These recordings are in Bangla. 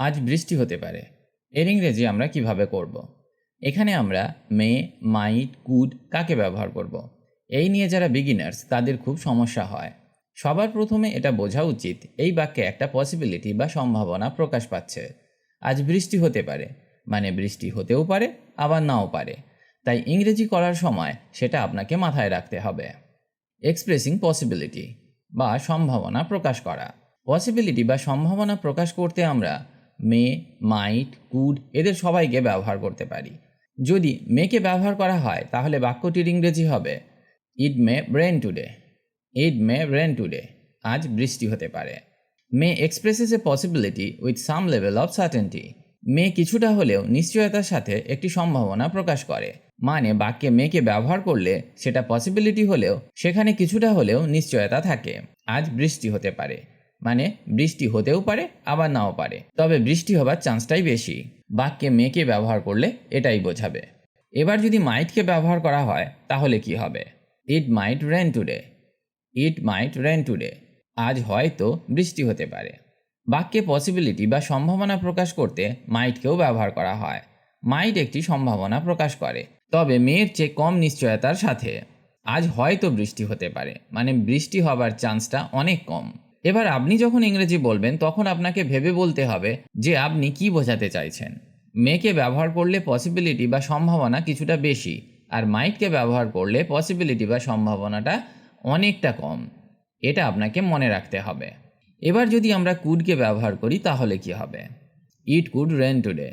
আজ বৃষ্টি হতে পারে। এর ইংরেজি আমরা কীভাবে করব। এখানে আমরা মে, মাইট, কুড কাকে ব্যবহার করব। এই নিয়ে যারা বিগিনার্স তাদের খুব সমস্যা হয়। সবার প্রথমে এটা বোঝা উচিত, এই বাক্যে একটা পসিবিলিটি বা সম্ভাবনা প্রকাশ পাচ্ছে। আজ বৃষ্টি হতে পারে মানে বৃষ্টি হতেও পারে, আবার নাও পারে। তাই ইংরেজি করার সময় সেটা আপনাকে মাথায় রাখতে হবে। এক্সপ্রেসিং পসিবিলিটি বা সম্ভাবনা প্রকাশ করা। পসিবিলিটি বা সম্ভাবনা প্রকাশ করতে আমরা মে মাইট কুড এদের সবাইকে ব্যবহার করতে পারি। যদি মেকে ব্যবহার করা হয়, তাহলে বাক্যটির ইংরেজি হবে it may rain today it may rain today আজ বৃষ্টি হতে পারে। May expresses a possibility with some level of certainty may কিছুটা হলেও নিশ্চয়তার সাথে একটি সম্ভাবনা প্রকাশ করে মানে বাক্যে মেকে ব্যবহার করলে সেটা পসিবিলিটি হলেও, সেখানে কিছুটা হলেও নিশ্চয়তা থাকে, আজ বৃষ্টি হতে পারে। মানে বৃষ্টি হতেও পারে, আবার নাও পারে। তবে বৃষ্টি হবার চান্সটাই বেশি। বাক্যে মেকে ব্যবহার করলে এটাই বোঝাবে। এবার যদি মাইটকে ব্যবহার করা হয়, তাহলে কি হবে? It might rain today it might rain today আজ হয়তো বৃষ্টি হতে পারে। বাক্যে পসিবিলিটি বা সম্ভাবনা প্রকাশ করতে মাইটকেও ব্যবহার করা হয়। মাইট একটি সম্ভাবনা প্রকাশ করে। তবে মেয়ের চেয়ে কম নিশ্চয়তার সাথে। আজ হয়তো বৃষ্টি হতে পারে। মানে বৃষ্টি হবার চান্সটা অনেক কম। এবার আপনি যখন ইংরেজি বলবেন, তখন আপনাকে ভেবে বলতে হবে যে আপনি কি বোঝাতে চাইছেন। মেয়েকে ব্যবহার করলে পসিবিলিটি বা সম্ভাবনা কিছুটা বেশি, আর মাইটকে ব্যবহার করলে পসিবিলিটি বা সম্ভাবনাটা অনেকটা কম। এটা আপনাকে মনে রাখতে হবে। এবার যদি আমরা কুডকে ব্যবহার করি, তাহলে কি হবে? It could rain today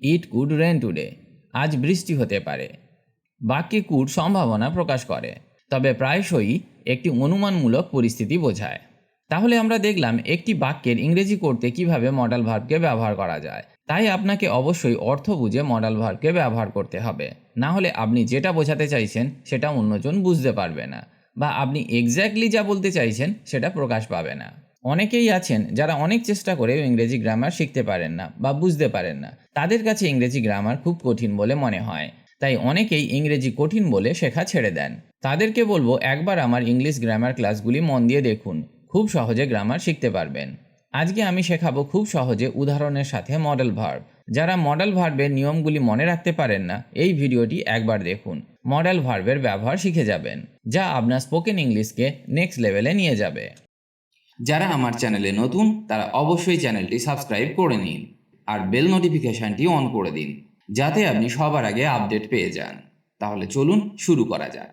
it could rain today আজ বৃষ্টি হতে পারে। বাক্যে কুড সম্ভাবনা প্রকাশ করে, তবে প্রায়শই একটি অনুমানমূলক পরিস্থিতি বোঝায়। তাহলে আমরা দেখলাম একটি বাক্যের ইংরেজি করতে কীভাবে মডেল ভার্বকে ব্যবহার করা যায়। তাই আপনাকে অবশ্যই অর্থ বুঝে মডেল ভার্বকে ব্যবহার করতে হবে। না হলে আপনি যেটা বোঝাতে চাইছেন, সেটা অন্যজন বুঝতে পারবে না। বা আপনি এক্স্যাক্টলি যা বলতে চাইছেন, সেটা প্রকাশ পাবে না। অনেকেই আছেন যারা অনেক চেষ্টা করে ইংরেজি গ্রামার শিখতে পারেন না বা বুঝতে পারেন না। তাদের কাছে ইংরেজি গ্রামার খুব কঠিন বলে মনে হয়। তাই অনেকেই ইংরেজি কঠিন বলে শেখা ছেড়ে দেন। তাদেরকে বলব, একবার আমার ইংলিশ গ্রামার ক্লাসগুলি মন দিয়ে দেখুন। খুব সহজে গ্রামার শিখতে পারবেন। আজকে আমি শেখাবো খুব সহজে উদাহরণের সাথে মডেল ভার্ব যারা মডেল ভার্বের নিয়মগুলি মনে রাখতে পারেন না, এই ভিডিওটি একবার দেখুন। মডেল ভার্বের ব্যবহার শিখে যাবেন, যা আপনার স্পোকেন ইংলিশকে নেক্সট লেভেলে নিয়ে যাবে। যারা আমার চ্যানেলে নতুন, তারা অবশ্যই চ্যানেলটি সাবস্ক্রাইব করে নিন আর বেল নোটিফিকেশনটি অন করে দিন, যাতে আপনি সবার আগে আপডেট পেয়ে যান। তাহলে চলুন শুরু করা যাক।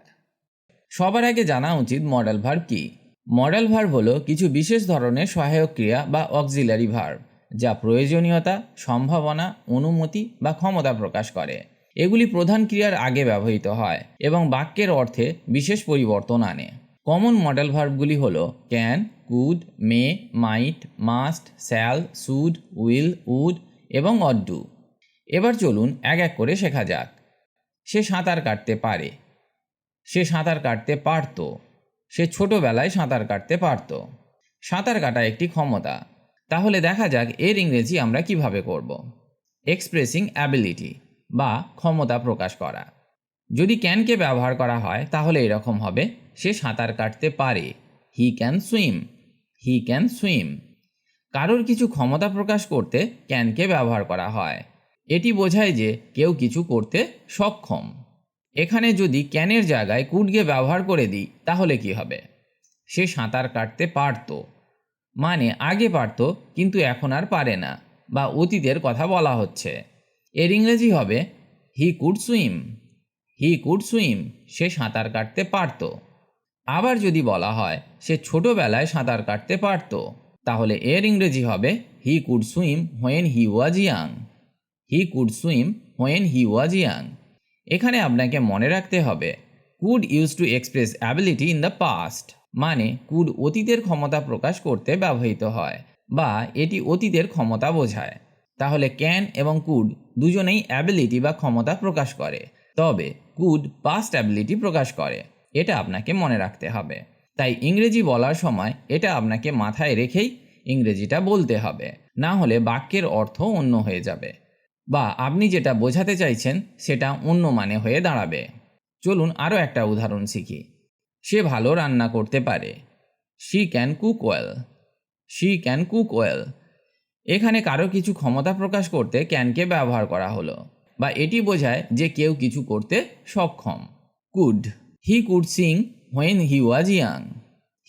সবার আগে জানা উচিত মডেল ভার্ব কি। মডেল ভার্ব হলো কিছু বিশেষ ধরনের সহায়ক ক্রিয়া বা অক্সিলারি ভার্ব যা প্রয়োজনীয়তা, সম্ভাবনা, অনুমতি বা ক্ষমতা প্রকাশ করে। এগুলি প্রধান ক্রিয়ার আগে ব্যবহৃত হয় এবং বাক্যের অর্থে বিশেষ পরিবর্তন আনে। কমন মডেল ভার্বগুলি হল can, could, may, might, must, shall, should, will, would এবং অড্ডু। এবার চলুন এক এক করে শেখা যাক। সে সাঁতার কাটতে পারে। সে সাঁতার কাটতে পারত। সে ছোটবেলায় সাঁতার কাটতে পারত। সাঁতার কাটা একটি ক্ষমতা। তাহলে দেখা যাক এর ইংরেজি আমরা কীভাবে করব। এক্সপ্রেসিং অ্যাবিলিটি বা ক্ষমতা প্রকাশ করা। যদি ক্যানকে ব্যবহার করা হয়, তাহলে এরকম হবে, সে সাঁতার কাটতে পারে। He can swim he can swim কারোর কিছু ক্ষমতা প্রকাশ করতে ক্যানকে ব্যবহার করা হয়। এটি বোঝায় যে কেউ কিছু করতে সক্ষম। এখানে যদি ক্যানের জায়গায় কুডকে ব্যবহার করে দিই, তাহলে কি হবে? সে সাঁতার কাটতে পারত। মানে আগে পারত, কিন্তু এখন আর পারে না, বা অতীতের কথা বলা হচ্ছে। এর ইংরেজি হবে he could swim he could swim সে সাঁতার কাটতে পারত। আবার যদি বলা হয়, সে ছোটোবেলায় সাঁতার কাটতে পারত। তাহলে এর ইংরেজি হবে he could swim when he was young he could swim when he was young এখানে আপনাকে মনে রাখতে হবে could use to express ability in the past মানে কুড অতীতের ক্ষমতা প্রকাশ করতে ব্যবহৃত হয়, বা এটি অতীতের ক্ষমতা বোঝায়। তাহলে ক্যান এবং কুড দুজনেই অ্যাবিলিটি বা ক্ষমতা প্রকাশ করে, তবে কুড পাস্ট অ্যাবিলিটি প্রকাশ করে, এটা আপনাকে মনে রাখতে হবে। তাই ইংরেজি বলার সময় এটা আপনাকে মাথায় রেখেই ইংরেজিটা বলতে হবে, না হলে বাক্যের অর্থ অন্য হয়ে যাবে। বা আপনি যেটা বোঝাতে চাইছেন সেটা অন্য মানে হয়ে দাঁড়াবে। চলুন আরও একটা উদাহরণ শিখি। সে ভালো রান্না করতে পারে। She can cook well she can cook well এখানে কারও কিছু ক্ষমতা প্রকাশ করতে ক্যানকে ব্যবহার করা হলো বা এটি বোঝায় যে কেউ কিছু করতে সক্ষম। Could he could sing when he was young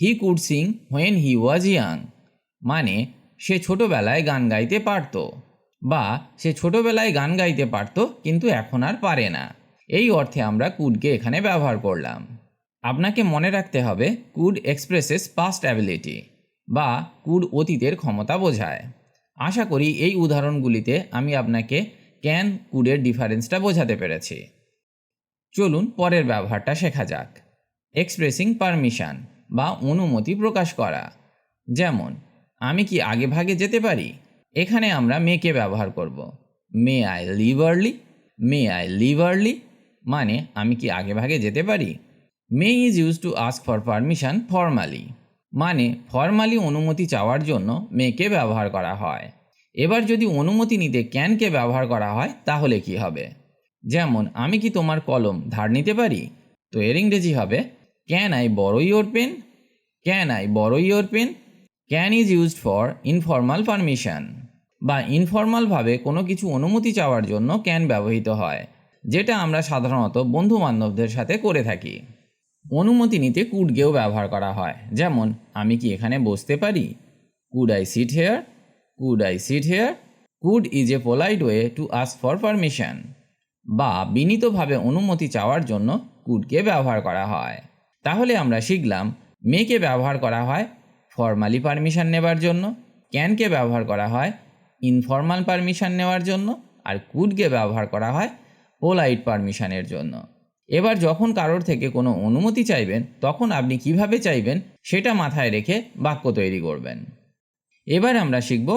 he could sing when he was young মানে সে ছোটবেলায় গান গাইতে পারত। বা সে ছোটবেলায় গান গাইতে পারত, কিন্তু এখন আর পারে না। এই অর্থে আমরা কুডকে এখানে ব্যবহার করলাম। আপনাকে মনে রাখতে হবে, কুড এক্সপ্রেসেস পাস্ট অ্যাবিলিটি বা কুড অতীতের ক্ষমতা বোঝায়। আশা করি এই উদাহরণগুলিতে আমি আপনাকে ক্যান কুডের ডিফারেন্সটা বোঝাতে পেরেছি। চলুন পরের ব্যবহারটা শেখা যাক। এক্সপ্রেসিং পারমিশন বা অনুমতি প্রকাশ করা। যেমন, আমি কি আগে ভাগে যেতে পারি? এখানে আমরা মেকে ব্যবহার করব। May I leave early may I leave early মানে আমি কি আগে ভাগে যেতে পারি? May is use to ask for permission formally মানে ফর্মালি অনুমতি চাওয়ার জন্য মেকে ব্যবহার করা হয়। এবার যদি অনুমতি নিতে ক্যানকে ব্যবহার করা হয়, তাহলে কি হবে? যেমন, আমি কি তোমার কলম ধার নিতে পারি? তো এর ইংরেজি হবে can I borrow your pen can I borrow your pen can is used for informal permission বা ইনফর্মালভাবে কোনো কিছু অনুমতি চাওয়ার জন্য ক্যান ব্যবহৃত হয়, যেটা আমরা সাধারণত বন্ধু বান্ধবদের সাথে করে থাকি। অনুমতি নিতে কুডকেও ব্যবহার করা হয়, যেমন, আমি কি এখানে বসতে পারি? Could I sit here could I sit here could is a polite way to ask for permission বা বিনীতভাবে অনুমতি চাওয়ার জন্য কুডকে ব্যবহার করা হয়। তাহলে আমরা শিখলাম মেকে ব্যবহার করা হয় ফর্মালি পারমিশন নেবার জন্য, ক্যানকে ব্যবহার করা হয়, ইনফর্মাল পারমিশন নেওয়ার জন্য আর কুডকে ব্যবহার করা হয় পোলাইট পারমিশনের জন্য। এবার যখন কারোর থেকে কোনো অনুমতি চাইবেন, তখন আপনি কীভাবে চাইবেন সেটা মাথায় রেখে বাক্য তৈরি করবেন। এবার আমরা শিখব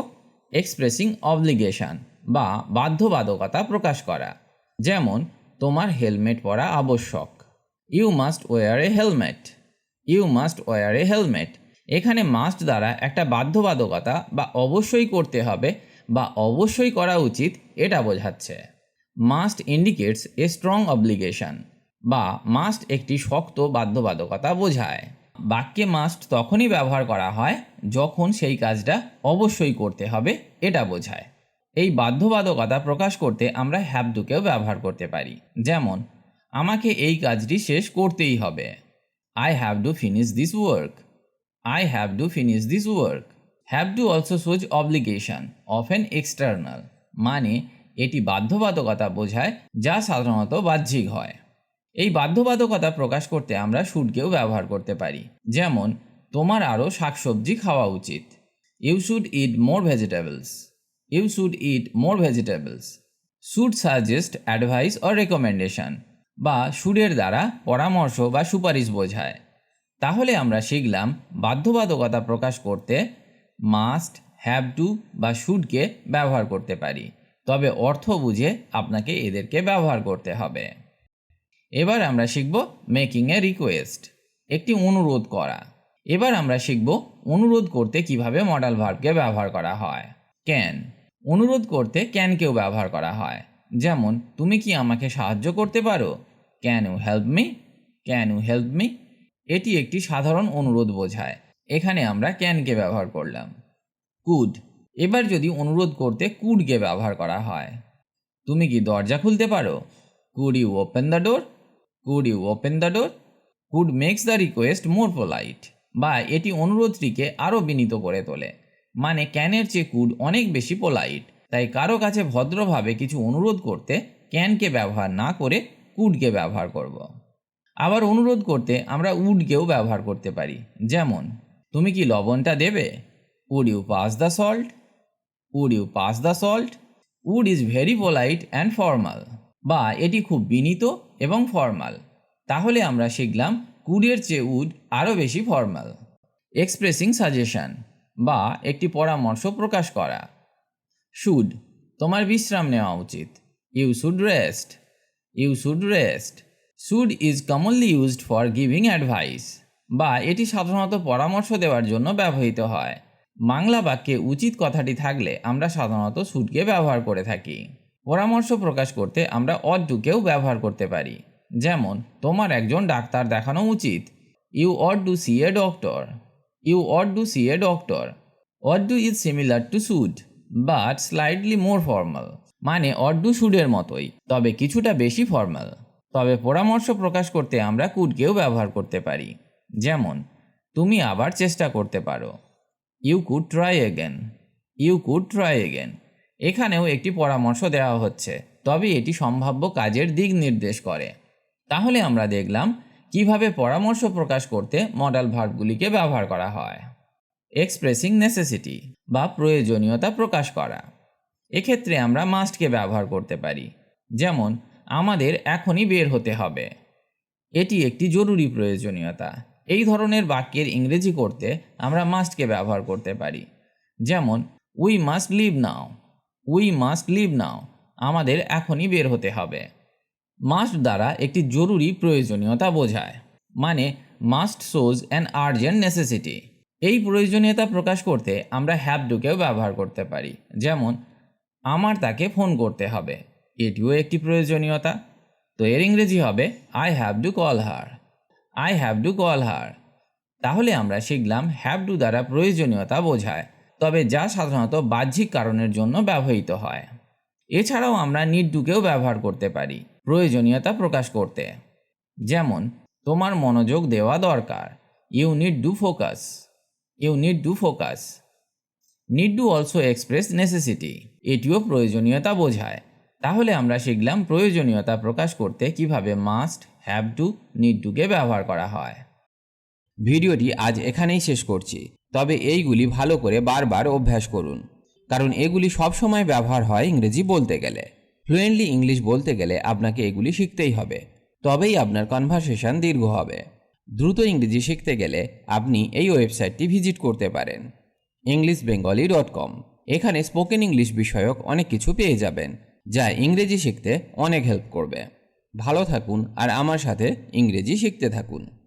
এক্সপ্রেসিং অবলিগেশন বা বাধ্যবাধকতা প্রকাশ করা। যেমন, তোমার হেলমেট পরা আবশ্যক। You must wear a helmet you must wear a helmet এখানে মাস্ট দ্বারা একটা বাধ্যবাধকতা বা অবশ্যই করতে হবে বা অবশ্যই করা উচিত এটা বোঝাচ্ছে। Must indicates a strong obligation বা মাস্ট একটি শক্ত বাধ্যবাধকতা বোঝায়। বাক্যে মাস্ট তখনই ব্যবহার করা হয় যখন সেই কাজটা অবশ্যই করতে হবে এটা বোঝায়। এই বাধ্যবাধকতা প্রকাশ করতে আমরা হ্যাভ ডুকেও ব্যবহার করতে পারি। যেমন, আমাকে এই কাজটি শেষ করতেই হবে। I have to finish this work I have to finish this work have to also shows obligation of an external মানে এটি বাধ্যবাধকতা বোঝায় যা সাধারণত বাহ্যিক হয়। এই বাধ্যবাধকতা প্রকাশ করতে আমরা শুডকেও ব্যবহার করতে পারি। যেমন, তোমার আরও শাকসবজি খাওয়া উচিত। You should eat more vegetables you should eat more vegetables should suggest advice or recommendation বা শুডের দ্বারা পরামর্শ বা সুপারিশ বোঝায়। তাহলে আমরা শিখলাম বাধ্যবাধকতা প্রকাশ করতে মাস্ট হ্যাভ টু বা শুডকে ব্যবহার করতে পারি। তবে অর্থ বুঝে আপনাকে এদেরকে ব্যবহার করতে হবে। এবার আমরা শিখব মেকিং এ রিকোয়েস্ট একটি অনুরোধ করা। এবার আমরা শিখব অনুরোধ করতে কীভাবে মডেল ভার্বকে ব্যবহার করা হয়। ক্যান অনুরোধ করতে ক্যানকেও ব্যবহার করা হয়। যেমন, তুমি কি আমাকে সাহায্য করতে পারো? Can you help me can you help me এটি একটি সাধারণ অনুরোধ বোঝায়। এখানে আমরা ক্যানকে ব্যবহার করলাম। কুড এবার যদি অনুরোধ করতে কুডকে ব্যবহার করা হয়, তুমি কি দরজা খুলতে পারো? Could you open the door could you open the door could makes the request more polite বা এটি অনুরোধটিকে আরও বিনীত করে তোলে। মানে ক্যানের চেয়ে কুড অনেক বেশি পোলাইট তাই কারও কাছে ভদ্রভাবে কিছু অনুরোধ করতে ক্যানকে ব্যবহার না করে কুডকে ব্যবহার করব। আবার অনুরোধ করতে আমরা উডকেও ব্যবহার করতে পারি। যেমন, তুমি কি লবণটা দেবে? Would you pass the salt would you pass the salt would is very polite and formal বা, এটি খুব বিনীত এবং ফর্মাল তাহলে আমরা শিখলাম কুডের চেয়ে উড আরও বেশি ফর্মাল এক্সপ্রেসিং সাজেশন বা, একটি পরামর্শ প্রকাশ করা। শুড তোমার বিশ্রাম নেওয়া উচিত। You should rest you should rest should is commonly used for giving advice বা এটি সাধারণত পরামর্শ দেওয়ার জন্য ব্যবহৃত হয়। বাংলা বাক্যে উচিত কথাটি থাকলে আমরা সাধারণত শুডকে ব্যবহার করে থাকি। পরামর্শ প্রকাশ করতে আমরা অড ব্যবহার করতে পারি। যেমন, তোমার একজন ডাক্তার দেখানো উচিত। You ought to see a doctor you ought to see a doctor ought to is similar to should but slightly more formal মানে অর্ধ সুডের মতোই, তবে কিছুটা বেশি ফর্মাল তবে পরামর্শ প্রকাশ করতে আমরা কুডকেও ব্যবহার করতে পারি। যেমন, তুমি আবার চেষ্টা করতে পারো। You could try again you could try again এখানেও একটি পরামর্শ দেওয়া হচ্ছে, তবে এটি সম্ভাব্য কাজের দিক নির্দেশ করে। তাহলে আমরা দেখলাম কীভাবে পরামর্শ প্রকাশ করতে মডেল ভার্বগুলিকে ব্যবহার করা হয়। এক্সপ্রেসিং নেসেসিটি বা প্রয়োজনীয়তা প্রকাশ করা। এক্ষেত্রে আমরা মাস্টকে ব্যবহার করতে পারি। যেমন আমাদের এখনই বের হতে হবে। এটি একটি জরুরি প্রয়োজনীয়তা। এই ধরনের বাক্যের ইংরেজি করতে আমরা মাস্টকে ব্যবহার করতে পারি। যেমন we must leave now we must leave now আমাদের এখনই বের হতে হবে। মাস্ট দ্বারা একটি জরুরি প্রয়োজনীয়তা বোঝায়। মানে must shows an urgent necessity এই প্রয়োজনীয়তা প্রকাশ করতে আমরা হ্যাভ ডুকেও ব্যবহার করতে পারি। যেমন, আমার তাকে ফোন করতে হবে। এটিও একটি প্রয়োজনীয়তা। তো এর ইংরেজি হবে I have to call her I have to call her তাহলে আমরা শিখলাম হ্যাভ ডু দ্বারা প্রয়োজনীয়তা বোঝায়, তবে যা সাধারণত বাহ্যিক কারণের জন্য ব্যবহৃত হয়। এছাড়াও আমরা নিড ব্যবহার করতে পারি, প্রয়োজনীয়তা প্রকাশ করতে। যেমন, তোমার মনোযোগ দেওয়া দরকার। You need to focus you need to focus need to also express necessity এটিও প্রয়োজনীয়তা বোঝায়। তাহলে আমরা শিখলাম প্রয়োজনীয়তা প্রকাশ করতে কীভাবে মাস্ট হ্যাভ টু নিড টুকে ব্যবহার করা হয়। ভিডিওটি আজ এখানেই শেষ করছি। তবে এইগুলি ভালো করে বারবার অভ্যাস করুন। কারণ এগুলি সবসময় ব্যবহার হয় ইংরেজি বলতে গেলে। ফ্লুয়েন্টলি ইংলিশ বলতে গেলে আপনাকে এগুলি শিখতেই হবে। তবেই আপনার কনভারসেশন দীর্ঘ হবে। দ্রুত ইংরেজি শিখতে গেলে আপনি এই ওয়েবসাইটটি ভিজিট করতে পারেন। ইংলিশ বেঙ্গলি ডট কম এখানে স্পোকেন ইংলিশ বিষয়ক অনেক কিছু পেয়ে যাবেন। যা ইংরেজি শিখতে অনেক হেল্প করবে। ভালো থাকুন আর আমার সাথে ইংরেজি শিখতে থাকুন।